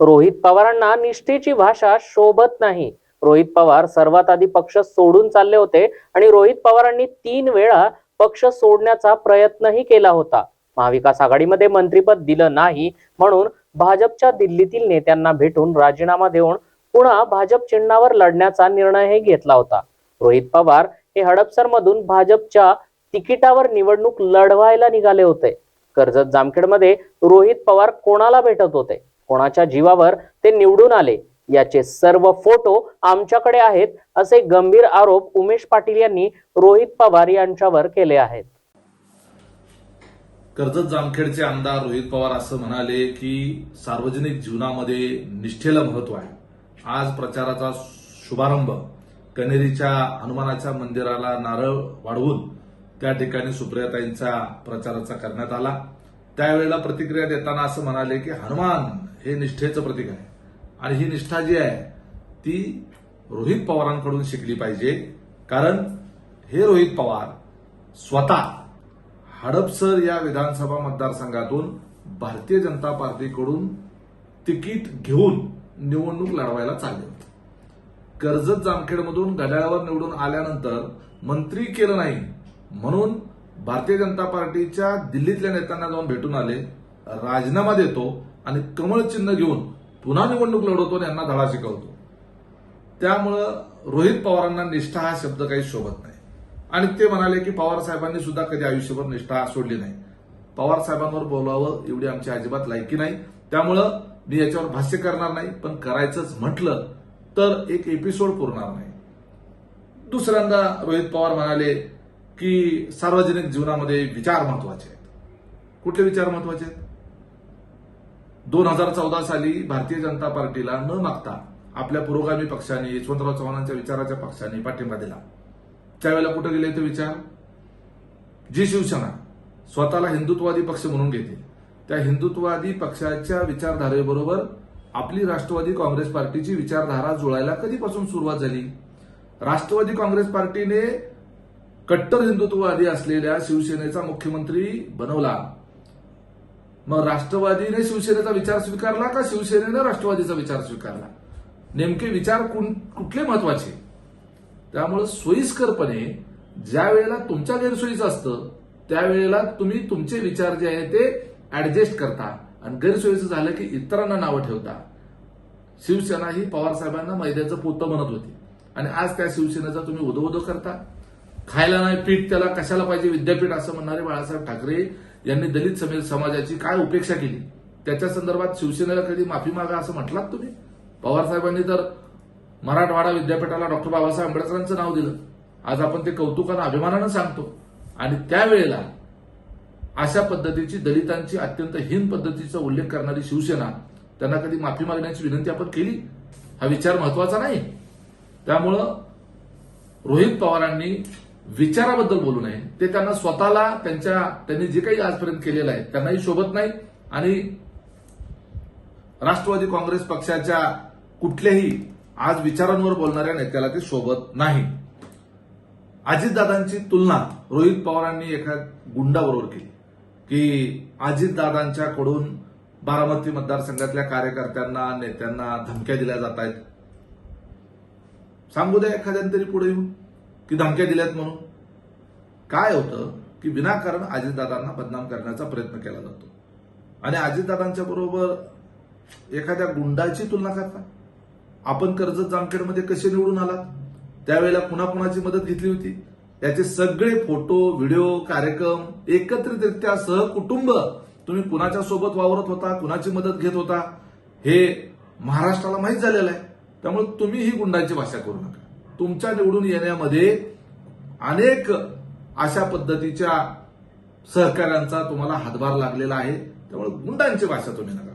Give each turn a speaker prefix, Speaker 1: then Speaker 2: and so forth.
Speaker 1: रोहित पवारांना निष्ठेची भाषा शोभत नाही. रोहित पवार सर्वात आधी पक्ष सोडून चालले होते आणि रोहित पवारांनी तीन वेळा पक्ष सोडण्याचा प्रयत्नही केला होता. महाविकास आघाडीमध्ये मंत्रीपद दिलं नाही म्हणून भाजपच्या दिल्लीतील नेत्यांना भेटून राजीनामा देऊन पुन्हा भाजप चिन्हावर लढण्याचा निर्णयही घेतला होता. रोहित पवार हे हडपसर मधून भाजपच्या तिकिटावर निवडणूक लढवायला निघाले होते. कर्जत जामखेडमध्ये रोहित पवार कोणाला भेटत होते? कोणाच्या जीवावर ते निवडून आले. याचे सर्व फोटो आमच्याकडे आहेत असे गंभीर आरोप उमेश पाटील यांनी रोहित पवार यांच्यावर केले आहेत.
Speaker 2: कर्जत जामखेडचे आमदार रोहित पवार असं म्हणाले की सार्वजनिक जीवनामध्ये निष्ठेला महत्त्व आहे. आज प्रचाराचा शुभारंभ कनेरीच्या हनुमानाच्या मंदिराला नारळ वाढवून त्या ठिकाणी सुप्रियाताईंचा प्रचाराचा करण्यात आला. त्यावेळेला प्रतिक्रिया देताना असं म्हणाले की हनुमान हे निष्ठेचं प्रतीक आहे. आणि ही निष्ठा जी आहे ती रोहित पवारांकडून शिकली पाहिजे. कारण हे रोहित पवार स्वतः हडपसर या विधानसभा मतदारसंघातून भारतीय जनता पार्टीकडून तिकीट घेऊन निवडणूक लढवायला चालले होते. कर्जत जामखेडमधून घड्याळावर निवडून आल्यानंतर मंत्री केलं नाही म्हणून भारतीय जनता पार्टीच्या दिल्लीतल्या नेत्यांना जाऊन भेटून आले राजीनामा देतो आणि कमळ चिन्ह घेऊन पुन्हा निवडणूक लढवतो आणि यांना धडा शिकवतो. त्यामुळं रोहित पवारांना निष्ठा हा शब्द काही शोभत नाही. आणि ते म्हणाले की पवार साहेबांनी सुद्धा कधी आयुष्यभर निष्ठा सोडली नाही. पवार साहेबांवर बोलावं एवढी आमची अजिबात लायकी नाही. त्यामुळं मी याच्यावर भाष्य करणार नाही पण करायचंच म्हटलं तर एक एपिसोड पुरणार नाही. दुसऱ्यांदा रोहित पवार म्हणाले की सार्वजनिक जीवनामध्ये विचार महत्त्वाचे आहेत. कुठले विचार महत्त्वाचे आहेत? दोन हजार चौदा साली भारतीय जनता पार्टीला न मागता आपल्या पुरोगामी पक्षाने यशवंतराव चव्हाणांच्या विचाराच्या पक्षाने पाठिंबा दिला. त्यावेळेला कुठे गेले ते विचार? जी शिवसेना स्वतःला हिंदुत्ववादी पक्ष म्हणून घेते त्या हिंदुत्ववादी पक्षाच्या विचारधारेबरोबर आपली राष्ट्रवादी काँग्रेस पार्टीची विचारधारा जुळायला कधीपासून सुरुवात झाली? राष्ट्रवादी काँग्रेस पार्टीने कट्टर हिंदुत्ववादी असलेल्या शिवसेनेचा मुख्यमंत्री बनवला. मग राष्ट्रवादीने शिवसेनेचा विचार स्वीकारला का शिवसेनेनं राष्ट्रवादीचा विचार स्वीकारला? नेमके विचार कुठले महत्त्वाचे? त्यामुळे सोयीस्करपणे ज्या वेळेला तुमच्या गैरसोयीचं असतं त्यावेळेला तुम्ही तुमचे विचार जे आहे ते ऍडजस्ट करता आणि गैरसोयीचं झालं की इतरांना नावं ठेवता. शिवसेना ही पवारसाहेबांना मैद्याचं पोतं म्हणत होती. आणि आज त्या शिवसेनेचा तुम्ही उदो उदो करता. खायला नाही पीठ त्याला कशाला पाहिजे विद्यापीठ असं म्हणणारे बाळासाहेब ठाकरे यांनी दलित समे- समाजाची काय उपेक्षा केली? त्याच्या संदर्भात शिवसेनेला कधी माफी मागा असं म्हटलात तुम्ही? पवार साहेबांनी तर मराठवाडा विद्यापीठाला डॉक्टर बाबासाहेब आंबेडकरांचं नाव दिलं. आज आपण ते कौतुकानं अभिमानानं सांगतो. आणि त्यावेळेला अशा पद्धतीची दलितांची अत्यंत हीन पद्धतीचा उल्लेख करणारी शिवसेना त्यांना कधी माफी मागण्याची विनंती आपण केली? हा विचार महत्त्वाचा नाही. त्यामुळं रोहित पवारांनी विचाराबद्दल बोलू नये. ते त्यांना स्वतःला त्यांच्या त्यांनी जे काही आजपर्यंत केलेलं आहे त्यांनाही शोभत नाही. आणि राष्ट्रवादी काँग्रेस पक्षाच्या कुठल्याही आज विचारांवर बोलणाऱ्या नेत्याला ते शोभत नाही. अजितदादांची तुलना रोहित पवारांनी एका गुंडाबरोबर केली. की अजितदादांच्याकडून बारामती मतदारसंघातल्या कार्यकर्त्यांना नेत्यांना धमक्या दिल्या जात आहेत. सांगू द्या एखाद्याने तरी पुढे येऊन. की धमक्या दिल्यात म्हणून? काय होतं की विनाकारण अजितदादांना बदनाम करण्याचा प्रयत्न केला जातो. आणि अजितदादांच्या बरोबर एखाद्या गुंडाची तुलना करता? आपण कर्जत जामखेडमध्ये कसे निवडून आलात? त्यावेळेला कुणाकुणाची मदत घेतली होती. याचे सगळे फोटो व्हिडिओ कार्यक्रम एकत्रितरित्या सहकुटुंब तुम्ही कुणाच्या सोबत वावरत होता कुणाची मदत घेत होता हे महाराष्ट्राला माहीत झालेलं आहे. त्यामुळे तुम्ही ही गुंडांची भाषा करू नका. तुमच्या निवडून येण्यामध्ये अनेक अशा पद्धतीच्या सहकाऱ्यांचा तुम्हाला हातभार लागलेला आहे. त्यामुळे गुंडांची भाषा तुम्ही नका